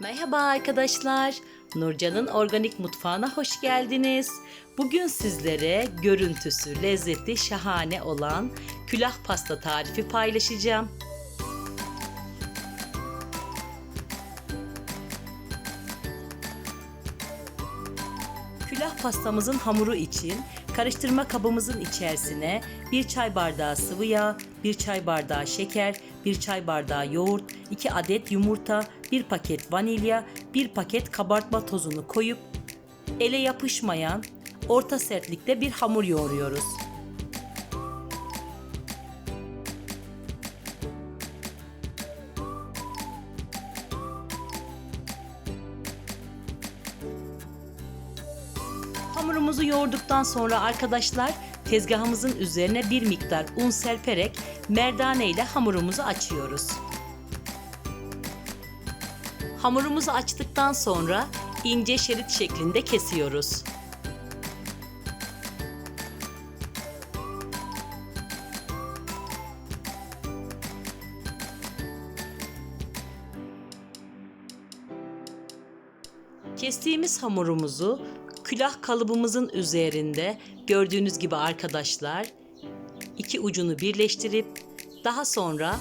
Merhaba arkadaşlar. Nurcan'ın organik mutfağına hoş geldiniz. Bugün sizlere görüntüsü, lezzeti şahane olan külah pasta tarifi paylaşacağım. Külah pastamızın hamuru için karıştırma kabımızın içerisine bir çay bardağı sıvı yağ, bir çay bardağı şeker, bir çay bardağı yoğurt, 2 adet yumurta, bir paket vanilya, bir paket kabartma tozunu koyup ele yapışmayan orta sertlikte bir hamur yoğuruyoruz. Hamurumuzu yoğurduktan sonra arkadaşlar tezgahımızın üzerine bir miktar un serperek merdane ile hamurumuzu açıyoruz. Hamurumuzu açtıktan sonra ince şerit şeklinde kesiyoruz. Kestiğimiz hamurumuzu külah kalıbımızın üzerinde gördüğünüz gibi arkadaşlar iki ucunu birleştirip daha sonra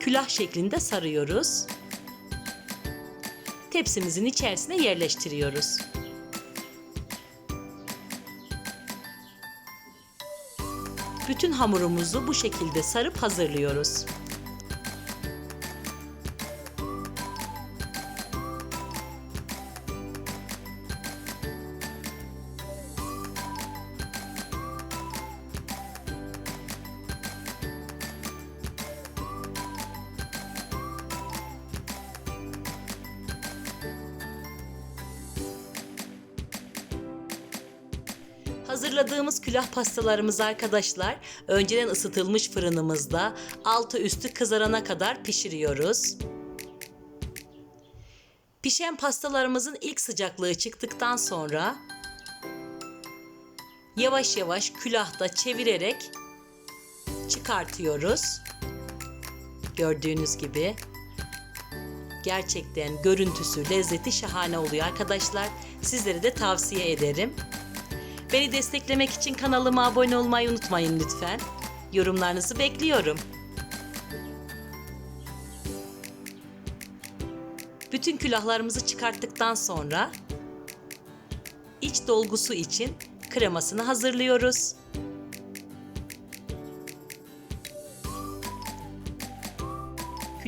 külah şeklinde sarıyoruz. Tepsimizin içerisine yerleştiriyoruz. Bütün hamurumuzu bu şekilde sarıp hazırlıyoruz. Hazırladığımız külah pastalarımızı arkadaşlar önceden ısıtılmış fırınımızda altı üstü kızarana kadar pişiriyoruz. Pişen pastalarımızın ilk sıcaklığı çıktıktan sonra yavaş yavaş külahta çevirerek çıkartıyoruz. Gördüğünüz gibi gerçekten görüntüsü, lezzeti şahane oluyor arkadaşlar. Sizlere de tavsiye ederim. Beni desteklemek için kanalıma abone olmayı unutmayın lütfen. Yorumlarınızı bekliyorum. Bütün külahlarımızı çıkarttıktan sonra iç dolgusu için kremasını hazırlıyoruz.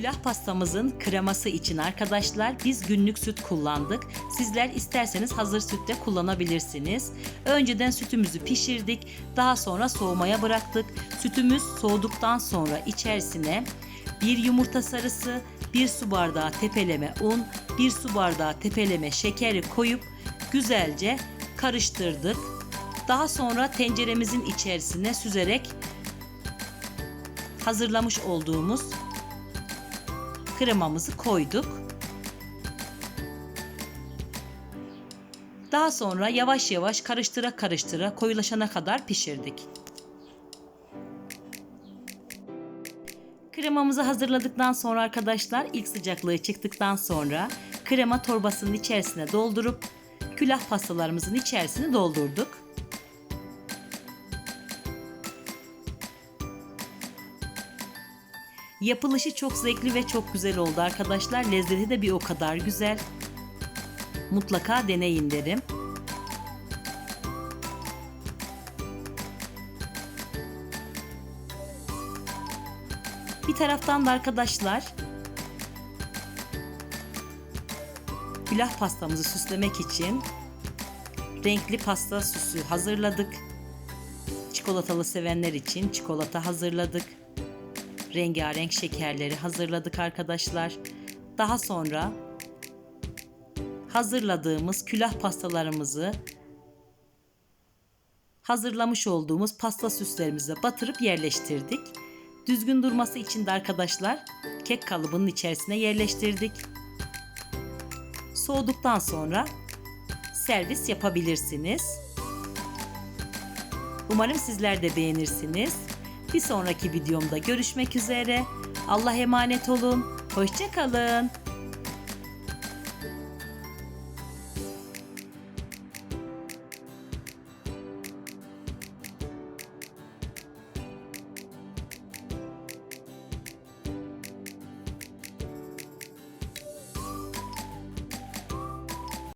Külah pastamızın kreması için arkadaşlar biz günlük süt kullandık. Sizler isterseniz hazır sütte kullanabilirsiniz. Önceden sütümüzü pişirdik. Daha sonra soğumaya bıraktık. Sütümüz soğuduktan sonra içerisine bir yumurta sarısı, bir su bardağı tepeleme un, bir su bardağı tepeleme şekeri koyup güzelce karıştırdık. Daha sonra tenceremizin içerisine süzerek hazırlamış olduğumuz kremamızı koyduk. Daha sonra yavaş yavaş karıştıra karıştıra koyulaşana kadar pişirdik. Kremamızı hazırladıktan sonra arkadaşlar ilk sıcaklığı çıktıktan sonra krema torbasının içerisine doldurup külah pastalarımızın içerisine doldurduk. Yapılışı çok zevkli ve çok güzel oldu arkadaşlar. Lezzeti de bir o kadar güzel. Mutlaka deneyin derim. Bir taraftan da arkadaşlar külah pastamızı süslemek için renkli pasta süsü hazırladık. Çikolatalı sevenler için çikolata hazırladık rengarenk şekerleri hazırladık arkadaşlar. Daha sonra hazırladığımız külah pastalarımızı hazırlamış olduğumuz pasta süslerimize batırıp yerleştirdik. Düzgün durması için de arkadaşlar kek kalıbının içerisine yerleştirdik. Soğuduktan sonra servis yapabilirsiniz. Umarım sizler de beğenirsiniz. Bir sonraki videomda görüşmek üzere. Allah emanet olun. Hoşçakalın.